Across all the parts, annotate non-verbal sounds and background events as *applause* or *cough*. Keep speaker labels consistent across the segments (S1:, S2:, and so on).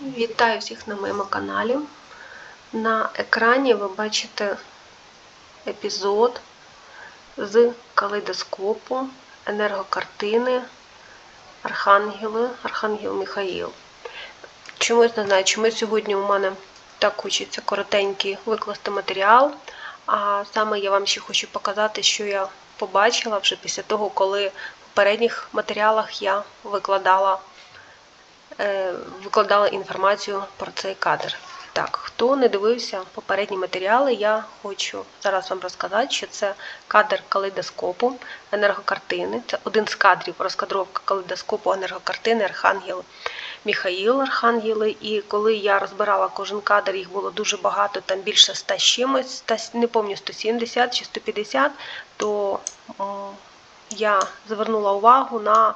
S1: Вітаю всіх на моєму каналі. На екрані ви бачите епізод з калейдоскопу енергокартини Архангели, Архангел Михаїл. Чомусь не знаю, чому сьогодні у мене так хочеться коротенький викласти матеріал. А саме я вам ще хочу показати, що я побачила вже після того, коли в попередніх матеріалах я викладала викладала інформацію про цей кадр. Так, хто не дивився попередні матеріали, я хочу зараз вам розказати, що це кадр калейдоскопу енергокартини. Це один з кадрів розкадровка калейдоскопу енергокартини Архангел Міхаїл Архангели. І коли я розбирала кожен кадр, їх було дуже багато, там більше 100 з чимось, не пам'ятаю, 170 чи 150, то я звернула увагу на,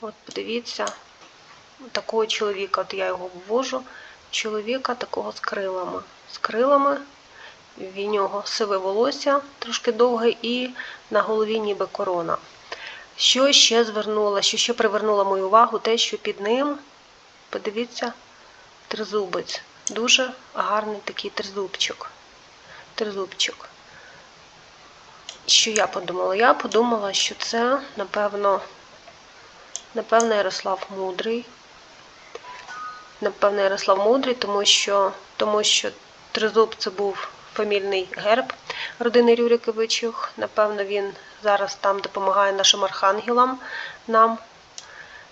S1: от подивіться, такого чоловіка, от я його ввожу, чоловіка такого з крилами. З крилами, в нього сиве волосся трошки довге і на голові ніби корона. Що ще звернула, що ще привернула мою увагу, те, що під ним, подивіться, тризубець. Дуже гарний такий тризубчик. Тризубчик. Що я подумала? Я подумала, що це, напевно, напевно, Ярослав Мудрий. Напевно, Ярослав Мудрий, тому що, тому що Тризуб це був фамільний герб родини Рюриковичів. Напевно, він зараз там допомагає нашим архангелам нам,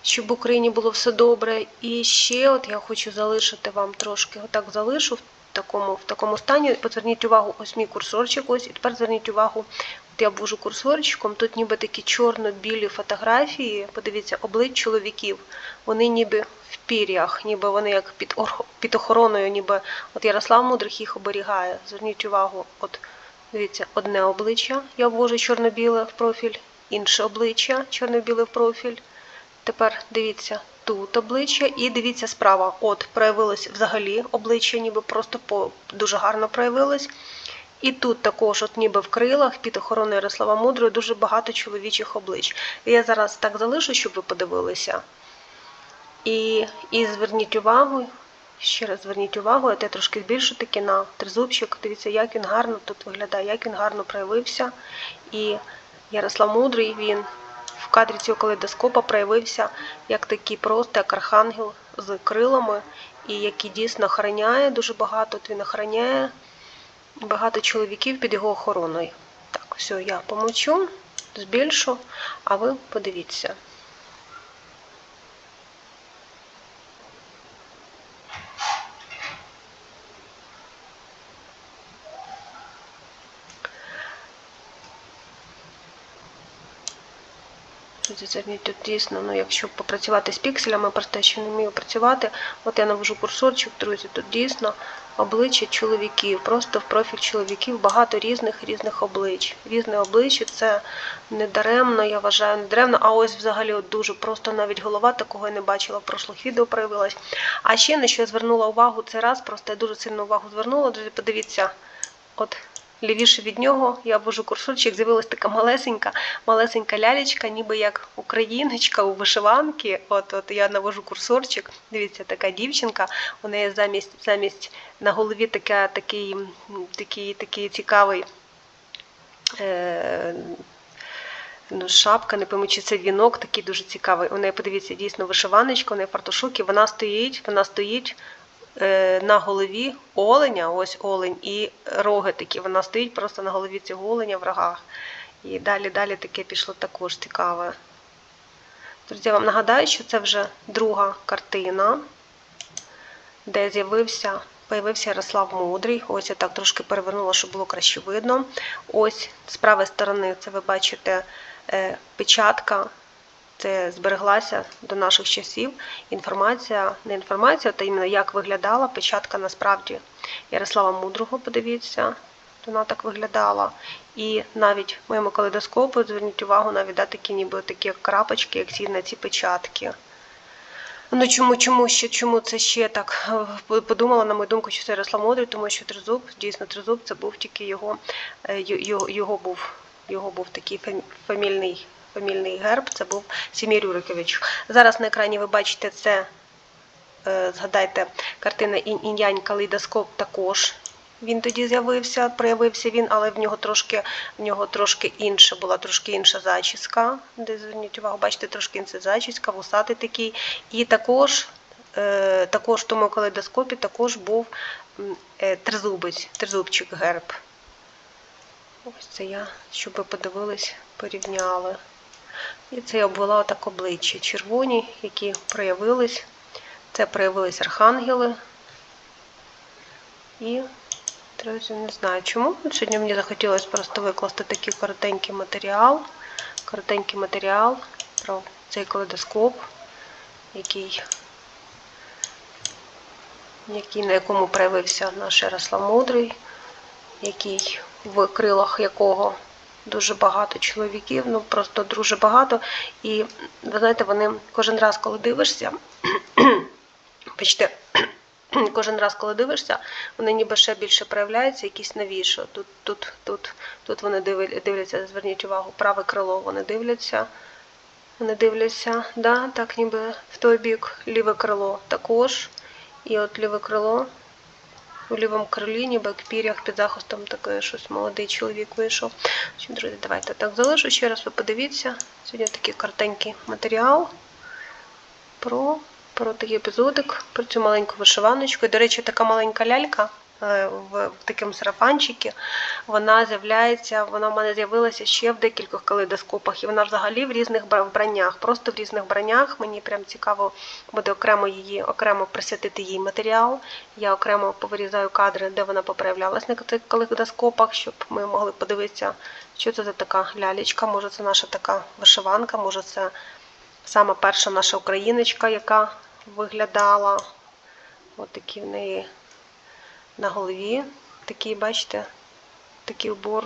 S1: щоб в Україні було все добре. І ще от я хочу залишити вам трошки, отак залишу такому, в такому стані. Позверніть увагу, ось мій курсорчик, ось, і тепер зверніть увагу, от я ввожу курсорчиком, тут ніби такі чорно-білі фотографії, подивіться, облич чоловіків. Вони ніби в пір'ях, ніби вони як під, під охороною, ніби от Ярослав Мудрих їх оберігає. Зверніть увагу, от дивіться, одне обличчя, я ввожу чорно-біле в профіль, інше обличчя чорно-біле в профіль. Тепер дивіться тут обличчя і дивіться справа. От проявилось взагалі обличчя, ніби просто по дуже гарно проявилось. І тут також, от ніби в крилах, під охороною Ярослава Мудрого, дуже багато чоловічих облич. Я зараз так залишу, щоб ви подивилися. І, і зверніть увагу, ще раз зверніть увагу, я те трошки збільшу таки на тризубчик. Дивіться, як він гарно тут виглядає, як він гарно проявився. І Ярослав Мудрий, він кадрі цього калейдоскопа проявився як такий просто, як архангел з крилами, і який дійсно охороняє дуже багато, от він охороняє багато чоловіків під його охороною. Так, все, я помочу, збільшу, а ви подивіться. Тут дійсно, ну якщо попрацювати з пікселями, просто ще не вмію працювати. От я навожу курсорчик, друзі, тут дійсно обличчя чоловіків, просто в профіль чоловіків багато різних різних облич. Різне обличчя це не даремно, я вважаю, не даремно. А ось взагалі от дуже просто навіть голова такого я не бачила в прошлих відео проявилась. А ще на що я звернула увагу цей раз, просто я дуже сильно увагу звернула. Друзі, подивіться, от лівіше від нього я ввожу курсорчик, з'явилась така малесенька, малесенька лялечка, ніби як україночка у вишиванки. От, от я навожу курсорчик. Дивіться, така дівчинка. У неї замість замість на голові така, такий, такий, такий цікавий. Е, Ну, шапка, не пам'ятаю, чи це вінок такий дуже цікавий. У неї, подивіться, дійсно вишиваночка, у неї фартушок, і вона стоїть, вона стоїть на голові оленя, ось олень, і роги такі. Вона стоїть просто на голові цього оленя в рогах. І далі, далі таке пішло також цікаве. Друзі, я вам нагадаю, що це вже друга картина, де з'явився. Появився Ярослав Мудрий. Ось я так трошки перевернула, щоб було краще видно. Ось з правої сторони це ви бачите е, печатка це збереглася до наших часів. Інформація, не інформація, та іменно як виглядала печатка насправді Ярослава Мудрого, подивіться, вона так виглядала. І навіть моєму калейдоскопу, зверніть увагу, навіть да, такі ніби такі крапочки, як ці на ці печатки. Ну чому, чому ще чому це ще так е, подумала, на мою думку, що це Ярослав Мудрий, тому що тризуб, дійсно тризуб, це був тільки його, е, його, його був його був такий фамільний, фамільний герб, це був Сім'я Рюрикович. Зараз на екрані ви бачите це е, згадайте, картина Інь-Інь-Янь калейдоскоп також. Він тоді з'явився, проявився він, але в нього трошки в нього трошки інша була, трошки інша зачіска. Де зверніть увагу, бачите, трошки інша зачіска, вусатий такий. І також, е, також в тому калейдоскопі також був е, тризубець, тризубчик герб. Ось це я, щоб ви подивились, порівняли. І це обвела отак обличчя червоні, які проявились. Це проявились архангели. І, друзі, не знаю чому. Сьогодні мені захотілося просто викласти такий коротенький матеріал. Коротенький матеріал про цей калейдоскоп, який, який, на якому проявився наш Ярослав Мудрий, який в крилах якого дуже багато чоловіків, ну просто дуже багато. І ви знаєте, вони кожен раз, коли дивишся, *clears throat* бачите, *clears throat* кожен раз, коли дивишся, вони ніби ще більше проявляються, якісь новіше. Тут, тут, тут, тут вони дивляться, зверніть увагу, праве крило вони дивляться. Вони дивляться, да, так ніби в той бік, ліве крило також. І от ліве крило у лівому крилі, ніби як пір'ях під захистом такий щось молодий чоловік вийшов. Друзі, давайте так залишу. Ще раз ви подивіться. Сьогодні такий коротенький матеріал про, про такий епізодик, про цю маленьку вишиваночку. І, до речі, така маленька лялька в, в такому сарафанчикі, вона з'являється, вона в мене з'явилася ще в декількох калейдоскопах, і вона взагалі в різних бра- вбраннях, просто в різних вбраннях. Мені прям цікаво буде окремо її, окремо присвятити їй матеріал. Я окремо повирізаю кадри, де вона поправлялась на цих калейдоскопах, щоб ми могли подивитися, що це за така лялечка. Може, це наша така вишиванка, може, це саме перша наша україночка, яка виглядала. От такі в неї на голові. Такі, бачите, такий убор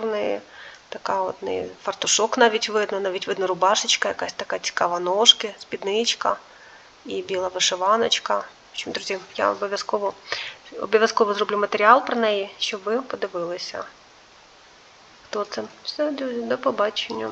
S1: така от в неї фартушок навіть видно, навіть видно рубашечка, якась така цікава ножки, спідничка і біла вишиваночка. В друзі, я обов'язково обов'язково зроблю матеріал про неї, щоб ви подивилися. Хто це? Все, друзі, до побачення.